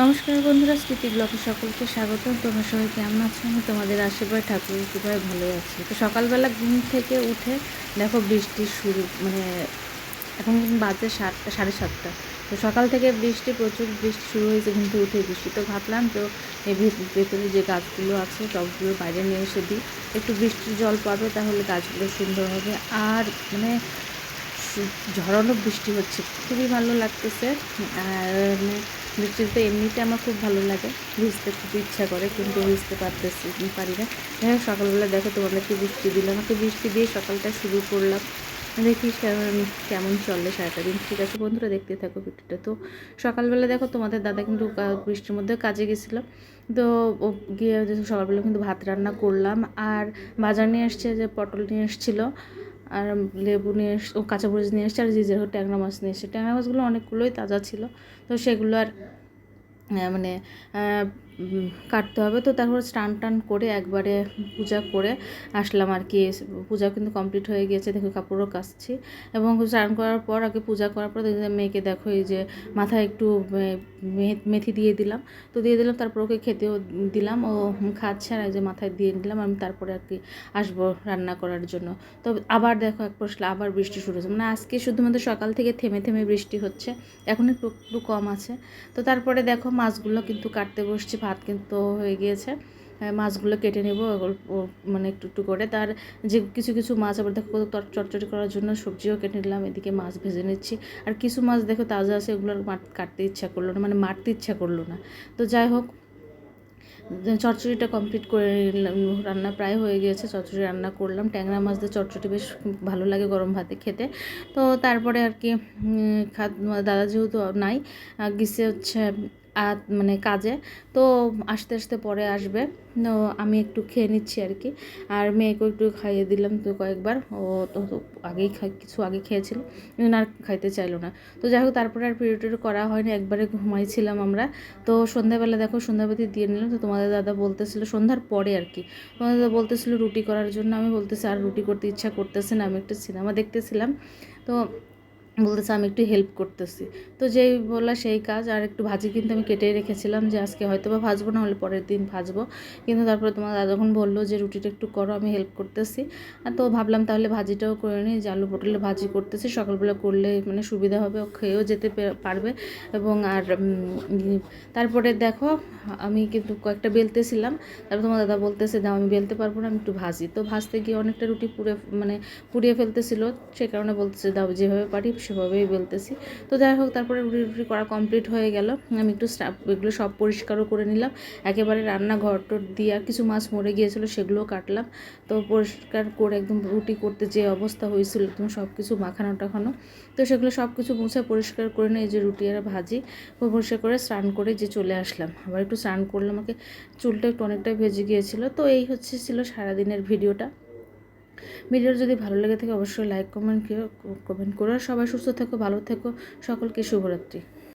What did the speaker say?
নমস্কার বন্ধুরা, স্মৃতি ব্লগে সকলকে স্বাগত। তোমরা সবাই কেমন আছো? আমি তোমাদের আশীর্বাদ ঠাকুর কৃপায় ভালো আছি। তো সকালবেলা ঘুম থেকে উঠে দেখো বৃষ্টি শুরু মানে এখন বাজে সাতটা, সাড়ে সাতটা। তো সকাল থেকে বৃষ্টি, প্রচুর বৃষ্টি শুরু হয়েছে, ঘুম থেকে উঠে বৃষ্টি। তো ভাবলাম তো এই ভেতরে যে গাছগুলো আছে, টবগুলো বাইরে নিয়ে এসে দিই। একটু বৃষ্টির জল পাবে, তাহলে গাছগুলো সুন্দর হবে। আর মানে ঝড়ানো বৃষ্টি হচ্ছে, খুবই ভালো লাগতেছে। আর মানে বৃষ্টিতে এমনিতে আমার খুব ভালো লাগে। ভিজতে খুব ইচ্ছা করে, কিন্তু ভিজতে পারতেছি পারি না। হোক, সকালবেলা দেখো তোমাদেরকে বৃষ্টি দিলাম আমাকে বৃষ্টি দিয়ে সকালটা শুরু করলাম। দেখি কেমন চলে, সারাটা দিন। ঠিক আছে বন্ধুরা, দেখতে থাকো ভিডিওটা। তো সকালবেলা দেখো তোমাদের দাদা কিন্তু বৃষ্টির মধ্যে কাজে গেছিল। তো গিয়ে সকালবেলা কিন্তু ভাত রান্না করলাম। আর বাজার নিয়ে এসছে যে পটল নিয়ে এসেছিল আর লেবু নিয়ে এস, ও কাঁচামরিচ নিয়ে এসছে আর জিজের হোক ট্যাংরা মাছ নিয়ে এসছে। ট্যাংরা মাছগুলো অনেকগুলোই তাজা ছিল। তো সেগুলো আর মানে কাটতে হবে। তো তারপর স্নান টান করে একবারে পূজা করে আসলাম আর কি। পূজা কিন্তু কমপ্লিট হয়ে গিয়েছে। দেখো কাপড়ও কাচছি এবং স্নান করার পর, আগে পূজা করার পর মেয়েকে দেখো এই যে মাথায় একটু মেথি দিয়ে দিলাম। তো দিয়ে দিলাম, তারপর ওকে খেতেও দিলাম। ও খাচ্ছে আর যে মাথায় দিয়ে দিলাম। আমি তারপরে আর কি আসব রান্না করার জন্য। তো আবার দেখো এক পশলা আবার বৃষ্টি শুরু হয়েছে। মানে আজকে শুধুমাত্র সকাল থেকে থেমে থেমে বৃষ্টি হচ্ছে। এখন একটু একটু কম আছে। তো তারপরে দেখো মাছগুলো কিন্তু কাটতে বসছি। ভাত কিন্তু হয়ে গিয়েছে। মাছগুলো কেটে নেব মানে একটু একটু করে। তার যে কিছু কিছু মাছ, আবার দেখো চটচড়ি করার জন্য সবজিও কেটে নিলাম, এদিকে মাছ ভেজে নিচ্ছি। আর কিছু মাছ দেখো তাজা আছে মাট- কাটতে ইচ্ছা করল না মানে মারতে ইচ্ছা করল না। তো যাই হোক চচ্চড়িটা কমপ্লিট করে রান্না প্রায় হয়ে গিয়েছে চচ্চড়ি রান্না করলাম। ট্যাংরা মাছ দিয়ে চচ্চড়ি বেশ ভালো লাগে গরম ভাতে খেতে। তো তারপরে আর কি খাদ, দাদা যেহেতু নাই গেছে হচ্ছে মানে কাজে। তো আস্তে আস্তে পরে আসবে। আমি একটু খেয়ে নিচ্ছি আর কি। আর মেয়েকেও একটু খাইয়ে দিলাম তো কয়েকবার। ও তো আগেই কিছু আগে খেয়েছিল। আর খাইতে চাইলো না। তো যাই হোক, তারপরে আর পিরিয়ড করা হয়নি। একবারে ঘুমাইছিলাম আমরা। তো সন্ধ্যাবেলা দেখো সন্ধ্যাবাতি দিয়ে নিলাম। তো তোমাদের দাদা বলতেছিল সন্ধ্যার পরে আর কি। তোমাদের দাদা বলতেছিল রুটি করার জন্য। আমি বলতেছি, আর রুটি করতে ইচ্ছা করতেছে না। আমি একটু সিনেমা দেখতেছিলাম। তো বলতেছে, আমি একটু হেল্প করতেছি। তো যেই বলা সেই কাজ, আর একটু ভাজি কিন্তু আমি কেটে রেখেছিলাম যে, আজকে হয়তো বা ভাজবো, না হলে পরের দিন ভাজবো। কিন্তু তারপরে তোমার দাদা যখন বলল যে, রুটিটা একটু করো, আমি হেল্প করতেছি। আর তো ভাবলাম তাহলে ভাজিটাও করে নিই, যে আলু পটলের ভাজি করতেছি, সকালবেলা করলে মানে সুবিধা হবে, ও খেয়েও যেতে পারবে। এবং আর তারপরে দেখো, আমি কিন্তু কয়েকটা বেলতেছিলাম, তারপর তোমার দাদা বলতেছে, দাও, আমি বেলতে পারব না, আমি একটু ভাজি। তো ভাজতে গিয়ে অনেকটা রুটি পুড়ে মানে পুড়িয়ে ফেলতেছিল, সে কারণে বলতেছে, দাও, যেভাবে পারি সেভাবেই বেলতেছি। তো যাই হোক, তারপরে রুটি রুটি করা কমপ্লিট হয়ে গেল। আমি একটু এগুলো সব পরিষ্কারও করে নিলাম। একেবারে রান্নাঘর টর দিয়ে আর কিছু মাছ মরে গিয়েছিল, সেগুলোও কাটলাম। তো পরিষ্কার করে একদম রুটি করতে যে অবস্থা হয়েছিল, একদম সব কিছু মাখানো টাখানো তো সেগুলো সব কিছু মুছে পরিষ্কার করে নিয়ে যে রুটি আর ভাজি পরিষ্কার করে স্নান করে যে চলে আসলাম। আবার একটু স্নান করলাম, আমাকে চুলটা একটু অনেকটা ভেজে গিয়েছিল। তো এই হচ্ছে ছিল সারাদিনের ভিডিওটা। ভিডিওটা যদি ভালো লেগে থাকে, অবশ্যই লাইক কমেন্ট কমেন্ট করো সবাই সুস্থ থেকো, ভালো থেকো। সকলকে শুভরাত্রি।